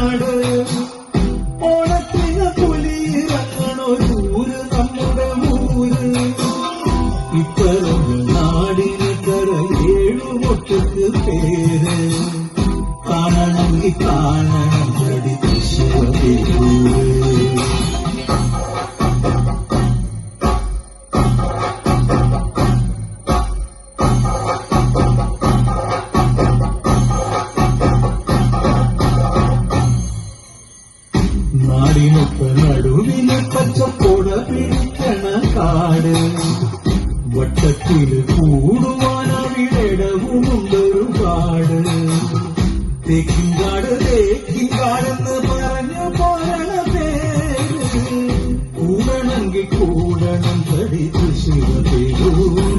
നാട് ഓണത്തിന് പുലിയിറങ്ങണൊരൂര് നമ്മുടെ ഊര്. ഇത്തരം നാടിന് കര ഏഴു പൊട്ടക്ക് പേര്. കാണണമെങ്കിൽ കാണണം ശിവ നാടിനൊക്കെ നടുവിന് പച്ചപ്പുട പിടിക്കണ കാട്. വട്ടത്തിൽ കൂടുവാൻ അവിടെടവുമുണ്ടൊരു കാട്. തേക്കിൻകാട് തേക്കിൻകാടെന്ന് പറഞ്ഞ പോരണ പേര്. കൂടണമെങ്കിൽ കൂടണം തടി കൃഷി തേരൂ